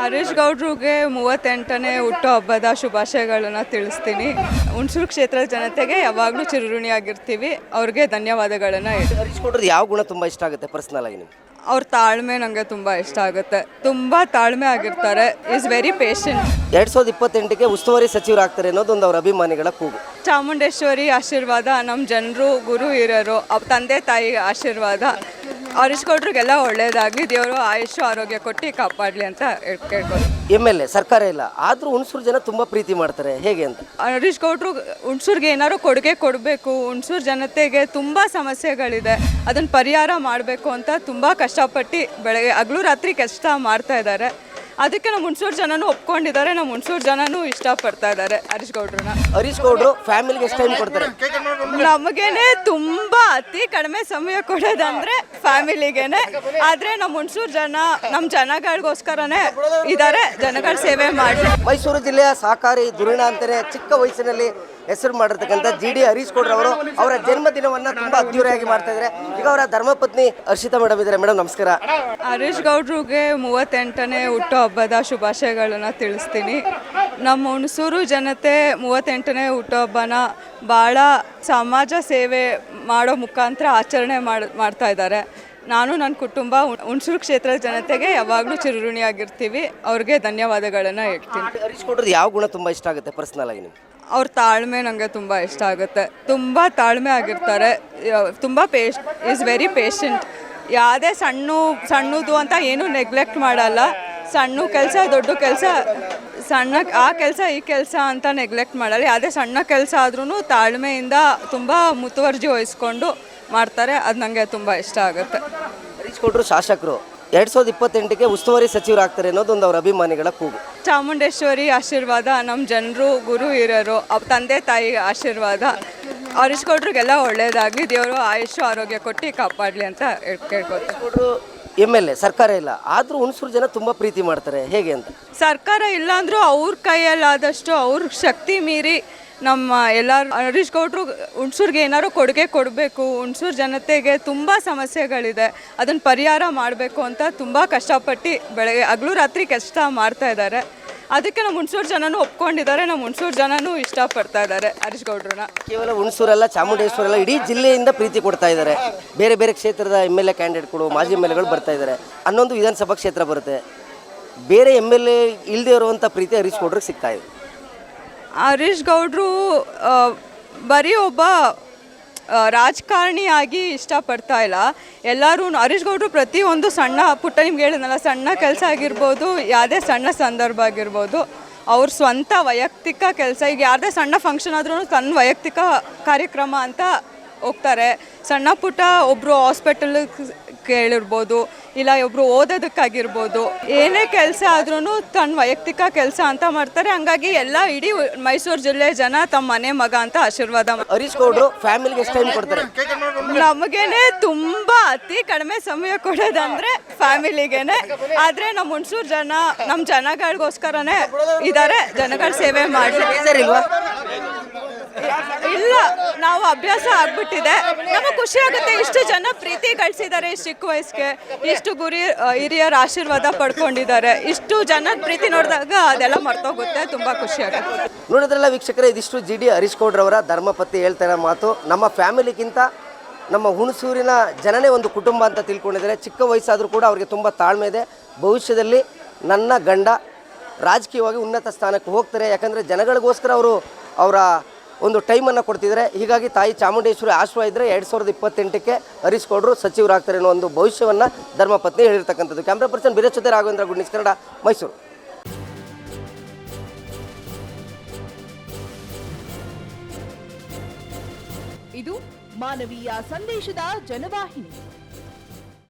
ಹರೀಶ್ ಗೌಡ್ರಿಗೆ ಮೂವತ್ತೆಂಟನೇ ಹುಟ್ಟುಹಬ್ಬದ ಶುಭಾಶಯಗಳನ್ನು ತಿಳಿಸ್ತೀನಿ. ಹುಣಸೂರು ಕ್ಷೇತ್ರದ ಜನತೆಗೆ ಯಾವಾಗಲೂ ಚಿರಋಣಿಯಾಗಿರ್ತೀವಿ. ಅವ್ರಿಗೆ ಧನ್ಯವಾದಗಳನ್ನು ಹೇಳಿ. ಹರೀಶ್ ಗೌಡ್ರದ್ದು ಯಾವ ಗುಣ ತುಂಬ ಇಷ್ಟ ಆಗುತ್ತೆ ಪರ್ಸ್ನಲ್ ಆಗಿ ನಿಮ್ಗೆ? ಅವ್ರ ತಾಳ್ಮೆ ನನಗೆ ತುಂಬ ಇಷ್ಟ ಆಗುತ್ತೆ. ತುಂಬ ತಾಳ್ಮೆ ಆಗಿರ್ತಾರೆ. ಇಸ್ ವೆರಿ ಪೇಷಂಟ್ ಎರಡ್ ಸಾವಿರದ ಇಪ್ಪತ್ತೆಂಟಕ್ಕೆ ಉಸ್ತುವಾರಿ ಸಚಿವರಾಗ್ತಾರೆ ಅನ್ನೋದೊಂದು ಅವ್ರ ಅಭಿಮಾನಿಗಳ ಕೂಗು. ಚಾಮುಂಡೇಶ್ವರಿ ಆಶೀರ್ವಾದ. ನಮ್ಮ ಜನರು ಗುರು ಹಿರಿಯರು ಅವ್ರ ತಂದೆ ತಾಯಿ ಆಶೀರ್ವಾದ. ಹರೀಶ್ ಗೌಡ್ರಿಗೆಲ್ಲ ಒಳ್ಳೇದಾಗಲಿ ದೇವರು ಆಯುಷು ಆರೋಗ್ಯ ಕೊಟ್ಟು ಕಾಪಾಡಲಿ ಅಂತ ಕೇಳ್ಬೋದು ಎಂ ಎಲ್ ಎ ಸರ್ಕಾರ ಇಲ್ಲ. ಆದರೂ ಹುಣಸೂರು ಜನ ತುಂಬ ಪ್ರೀತಿ ಮಾಡ್ತಾರೆ. ಹೇಗೆ ಅಂತ? ಹರೀಶ್ ಗೌಡ್ರು ಹುಣಸೂರ್ಗೆ ಏನಾದ್ರು ಕೊಡುಗೆ ಕೊಡಬೇಕು. ಹುಣಸೂರು ಜನತೆಗೆ ತುಂಬ ಸಮಸ್ಯೆಗಳಿದೆ. ಅದನ್ನು ಪರಿಹಾರ ಮಾಡಬೇಕು ಅಂತ ತುಂಬ ಕಷ್ಟಪಟ್ಟು ಬೆಳಗ್ಗೆ ಹಗಲು ರಾತ್ರಿ ಕಷ್ಟ ಮಾಡ್ತಾ ಇದ್ದಾರೆ. ಅದಕ್ಕೆ ನಮ್ಮ ಹುಣಸೂರು ಜನನೂ ಒಪ್ಕೊಂಡಿದ್ದಾರೆ ನಮ್ಮ ಹುಣಸೂರು ಜನನೂ ಇಷ್ಟಪಡ್ತಾ ಇದ್ದಾರೆ ಹರೀಶ್ ಗೌಡ್ರನ್ನ. ಹರೀಶ್ ಗೌಡ್ರು ಫ್ಯಾಮಿಲಿಗೆ ಎಷ್ಟು ಟೈಮ್ ಕೊಡ್ತಾರೆ? ನಮಗೇನೆ ತುಂಬ ಅತಿ ಕಡಿಮೆ ಸಮಯ ಕೊಡೋದಂದ್ರೆ ಫ್ಯಾಮಿಲಿಗೇನೆ. ಆದರೆ ನಮ್ಮ ಹುಣಸೂರು ಜನ ನಮ್ಮ ಜನಗಳಿಗೋಸ್ಕರನೇ ಇದ್ದಾರೆ ಜನಗಳ ಸೇವೆ ಮಾಡಿ ಮೈಸೂರು ಜಿಲ್ಲೆಯ ಸಹಕಾರಿ ಧುರೀಣ ಅಂತಾನೆ ಚಿಕ್ಕ ವಯಸ್ಸಿನಲ್ಲಿ ಹೆಸರು ಮಾಡಿರ್ತಕ್ಕಂಥ ಜಿ ಡಿ ಹರೀಶ್ ಅವರು ಅವರ ಜನ್ಮದಿನವನ್ನ ತುಂಬಾ ಅದ್ದೂರಿಯಾಗಿ ಮಾಡ್ತಾ ಇದ್ದಾರೆ. ಈಗ ಅವರ ಧರ್ಮಪತ್ನಿ ಹರ್ಷಿತಾ ಮೇಡಮ್ ಇದ್ದಾರೆ. ಮೇಡಮ್ ನಮಸ್ಕಾರ. ಹರೀಶ್ ಗೌಡ್ರಿಗೆ ಮೂವತ್ತೆಂಟನೇ ಹುಟ್ಟುಹಬ್ಬದ ಶುಭಾಶಯಗಳನ್ನು ತಿಳಿಸ್ತೀನಿ. ನಮ್ಮ ಹುಣಸೂರು ಜನತೆ ಮೂವತ್ತೆಂಟನೇ ಹುಟ್ಟುಹಬ್ಬನ ಭಾಳ ಸಮಾಜ ಸೇವೆ ಮಾಡೋ ಮುಖಾಂತರ ಆಚರಣೆ ಮಾಡ್ ಮಾಡ್ತಾ ಇದ್ದಾರೆ. ನಾನು ನನ್ನ ಕುಟುಂಬ ಹುಣ್- ಹುಣಸೂರು ಕ್ಷೇತ್ರದ ಜನತೆಗೆ ಯಾವಾಗಲೂ ಚಿರಋಣಿಯಾಗಿರ್ತೀವಿ. ಅವ್ರಿಗೆ ಧನ್ಯವಾದಗಳನ್ನು ಹೇಳ್ತೀನಿ. ಯಾವ ಗುಣ ತುಂಬ ಇಷ್ಟ ಆಗುತ್ತೆ ಪರ್ಸ್ನಲ್ ಆಗಿ ನಿಮ್ಗೆ? ಅವ್ರ ತಾಳ್ಮೆ ನನಗೆ ತುಂಬ ಇಷ್ಟ ಆಗುತ್ತೆ. ತುಂಬ ತಾಳ್ಮೆ ಆಗಿರ್ತಾರೆ. ತುಂಬ ಪೇಶ್ ಈಸ್ ವೆರಿ ಪೇಷಂಟ್. ಯಾವುದೇ ಸಣ್ಣ, ಸಣ್ಣದು ಅಂತ ಏನೂ ನೆಗ್ಲೆಕ್ಟ್ ಮಾಡಲ್ಲ. ಸಣ್ಣ ಕೆಲಸ, ದೊಡ್ಡ ಕೆಲಸ, ಸಣ್ಣ, ಆ ಕೆಲಸ, ಈ ಕೆಲಸ ಅಂತ ನೆಗ್ಲೆಕ್ಟ್ ಮಾಡಲ್ಲ. ಯಾವುದೇ ಸಣ್ಣ ಕೆಲಸ ಆದ್ರೂ ತಾಳ್ಮೆಯಿಂದ ತುಂಬ ಮುತುವರ್ಜಿ ವಹಿಸ್ಕೊಂಡು ಮಾಡ್ತಾರೆ. ಅದು ನನಗೆ ತುಂಬ ಇಷ್ಟ ಆಗುತ್ತೆ. ಕೊಟ್ಟರು ಶಾಸಕರು. ಎರಡ್ ಸಾವಿರದ ಇಪ್ಪತ್ತೆಂಟಕ್ಕೆ ಉಸ್ತುವಾರಿ ಸಚಿವರಾಗ್ತಾರೆ ಅನ್ನೋದೊಂದು ಅವರ ಅಭಿಮಾನಿಗಳ ಕೂಗು. ಚಾಮುಂಡೇಶ್ವರಿ ಆಶೀರ್ವಾದ ನಮ್ಮ ಜನರು ಗುರು ಹಿರಿಯರು ಅವ್ರ ತಂದೆ ತಾಯಿ ಆಶೀರ್ವಾದ. ಹರೀಶ್ ಒಳ್ಳೆಯದಾಗಲಿ ಒಳ್ಳೇದಾಗಲಿ ದೇವರು ಆಯುಷು ಆರೋಗ್ಯ ಕೊಟ್ಟು ಕಾಪಾಡಲಿ ಅಂತ ಕೇಳ್ಕೊತೀನಿ ಎಂ ಎಲ್ ಎ ಸರ್ಕಾರ ಇಲ್ಲ. ಆದರೂ ಹುಣಸೂರು ಜನ ತುಂಬ ಪ್ರೀತಿ ಮಾಡ್ತಾರೆ. ಹೇಗೆ ಅಂತ? ಸರ್ಕಾರ ಇಲ್ಲಾಂದ್ರೂ ಅವ್ರ ಕೈಯಲ್ಲಾದಷ್ಟು ಅವ್ರ ಶಕ್ತಿ ಮೀರಿ ನಮ್ಮ ಎಲ್ಲರೂ ಹರೀಶ್ ಗೌಡ್ರು ಹುಣ್ಸೂರಿಗೆ ಏನಾದ್ರು ಕೊಡುಗೆ ಕೊಡಬೇಕು. ಹುಣಸೂರು ಜನತೆಗೆ ತುಂಬ ಸಮಸ್ಯೆಗಳಿದೆ. ಅದನ್ನು ಪರಿಹಾರ ಮಾಡಬೇಕು ಅಂತ ತುಂಬ ಕಷ್ಟಪಟ್ಟು ಬೆಳಗ್ಗೆ ಹಗಲು ರಾತ್ರಿ ಕಷ್ಟ ಮಾಡ್ತಾ ಇದ್ದಾರೆ. ಅದಕ್ಕೆ ನಮ್ಮ ಹುಣ್ಸೂರು ಜನನೂ ಒಪ್ಕೊಂಡಿದ್ದಾರೆ. ನಮ್ಮ ಹುಣ್ಸೂರು ಜನನೂ ಇಷ್ಟಪಡ್ತಾ ಇದ್ದಾರೆ ಹರೀಶ್ ಗೌಡ್ರನ್ನ. ಕೇವಲ ಹುಣಸೂರಲ್ಲ, ಚಾಮುಂಡೇಶ್ವರಲ್ಲ, ಇಡೀ ಜಿಲ್ಲೆಯಿಂದ ಪ್ರೀತಿ ಕೊಡ್ತಾ ಇದ್ದಾರೆ. ಬೇರೆ ಬೇರೆ ಕ್ಷೇತ್ರದ ಎಂ ಎಲ್ ಎ ಕ್ಯಾಂಡಿಡೇಟ್ಗಳು ಮಾಜಿ ಎಂ ಎಲ್ ಎಗಳು ಬರ್ತಾ ಇದ್ದಾರೆ. ಹನ್ನೊಂದು ವಿಧಾನಸಭಾ ಕ್ಷೇತ್ರ ಬರುತ್ತೆ. ಬೇರೆ ಎಂ ಎಲ್ ಎ ಇಲ್ಲದೇ ಇರುವಂಥ ಪ್ರೀತಿ ಹರೀಶ್ ಗೌಡ್ರಿಗೆ ಸಿಗ್ತಾ ಇದೆ. ಹರೀಶ್ ಗೌಡ್ರು ಬರೀ ಒಬ್ಬ ರಾಜಕಾರಣಿಯಾಗಿ ಇಷ್ಟಪಡ್ತಾ ಇಲ್ಲ. ಎಲ್ಲರೂ, ಹರೀಶ್ ಗೌಡ್ರು ಪ್ರತಿಯೊಂದು ಸಣ್ಣ ಪುಟ್ಟ ನಿಮ್ಗೆ ಹೇಳಿದ್ನಲ್ಲ, ಸಣ್ಣ ಕೆಲಸ ಆಗಿರ್ಬೋದು, ಯಾವುದೇ ಸಣ್ಣ ಸಂದರ್ಭ ಆಗಿರ್ಬೋದು, ಅವ್ರ ಸ್ವಂತ ವೈಯಕ್ತಿಕ ಕೆಲಸ. ಈಗ ಯಾವುದೇ ಸಣ್ಣ ಫಂಕ್ಷನ್ ಆದ್ರೂ ತನ್ನ ವೈಯಕ್ತಿಕ ಕಾರ್ಯಕ್ರಮ ಅಂತ ಹೋಗ್ತಾರೆ. ಸಣ್ಣ ಪುಟ್ಟ ಒಬ್ಬರು ಹಾಸ್ಪಿಟಲ್ ಕೇಳಿರ್ಬೋದು ಇಲ್ಲ ಒಬ್ರು ಓದೋದಕ್ಕಾಗಿರ್ಬೋದು ಏನೇ ಕೆಲಸ ಆದ್ರೂ ತನ್ನ ವೈಯಕ್ತಿಕ ಕೆಲಸ ಅಂತ ಮಾಡ್ತಾರೆ. ಹಂಗಾಗಿ ಎಲ್ಲ ಇಡೀ ಮೈಸೂರು ಜಿಲ್ಲೆ ಜನ ತಮ್ಮ ಮನೆ ಮಗ ಅಂತ ಆಶೀರ್ವಾದ. ಹರೀಶ್ ಗೌಡ್ರು ಫ್ಯಾಮಿಲಿಗೆ ಎಷ್ಟು ಟೈಮ್ ಕೊಡ್ತಾರೆ? ನಮಗೇನೆ ತುಂಬಾ ಅತಿ ಕಡಿಮೆ ಸಮಯ ಕೊಡೋದಂದ್ರೆ ಫ್ಯಾಮಿಲಿಗೇನೆ. ಆದ್ರೆ ನಮ್ಮ ಹುಣಸೂರು ಜನ ನಮ್ಮ ಜನಗಳಿಗೋಸ್ಕರನೇ ಇದ್ದಾರೆ ಜನಗಳ ಸೇವೆ ಮಾಡಿ ಇಲ್ಲ, ನಾವು ಅಭ್ಯಾಸ ಆಗ್ಬಿಟ್ಟಿದೆ. ನಮಗೆ ಖುಷಿ ಆಗುತ್ತೆ ಇಷ್ಟು ಜನ ಪ್ರೀತಿ ಗಳಿಸಿದ್ದಾರೆ ಚಿಕ್ಕ ವಯಸ್ಸಿಗೆ. ಇಷ್ಟು ಗುರಿ ಹಿರಿಯರ ಆಶೀರ್ವಾದ ಪಡ್ಕೊಂಡಿದ್ದಾರೆ. ಇಷ್ಟು ಜನ ಪ್ರೀತಿ ನೋಡಿದಾಗ ಅದೆಲ್ಲ ಮರ್ತೋಗುತ್ತೆ, ತುಂಬ ಖುಷಿ ಆಗುತ್ತೆ. ನೋಡಿದ್ರಲ್ಲ ವೀಕ್ಷಕರೇ, ಇದಿಷ್ಟು ಜಿ ಡಿ ಹರೀಶ್ ಗೌಡ್ರವರ ಧರ್ಮಪತಿ ಹೇಳ್ತಾರೆ ಮಾತು. ನಮ್ಮ ಫ್ಯಾಮಿಲಿಗಿಂತ ನಮ್ಮ ಹುಣಸೂರಿನ ಜನನೇ ಒಂದು ಕುಟುಂಬ ಅಂತ ತಿಳ್ಕೊಂಡಿದ್ದಾರೆ. ಚಿಕ್ಕ ವಯಸ್ಸಾದರೂ ಕೂಡ ಅವ್ರಿಗೆ ತುಂಬ ತಾಳ್ಮೆ ಇದೆ. ಭವಿಷ್ಯದಲ್ಲಿ ನನ್ನ ಗಂಡ ರಾಜಕೀಯವಾಗಿ ಉನ್ನತ ಸ್ಥಾನಕ್ಕೆ ಹೋಗ್ತಾರೆ. ಯಾಕಂದರೆ ಜನಗಳಿಗೋಸ್ಕರ ಅವರು ಅವರ ಒಂದು ಟೈಮನ್ನು ಕೊಡ್ತಿದ್ದಾರೆ ಹೀಗಾಗಿ ತಾಯಿ ಚಾಮುಂಡೇಶ್ವರಿ ಆಶ್ರಯ ಇದ್ದರೆ ಎರಡು ಸಾವಿರದ ಇಪ್ಪತ್ತೆಂಟಕ್ಕೆ ಹರಿಸ್ಕೊಡ್ರು ಸಚಿವರಾಗ್ತಾರೆ ಅನ್ನೋ ಒಂದು ಭವಿಷ್ಯವನ್ನು ಧರ್ಮಪತ್ನಿ ಹೇಳಿರ್ತಕ್ಕಂಥದ್ದು. Camera person Biresh Raghavendra good news Kannada Mysuru. ಇದು ಮಾನವೀಯ ಸಂದೇಶದ ಜನವಾಹಿನಿ.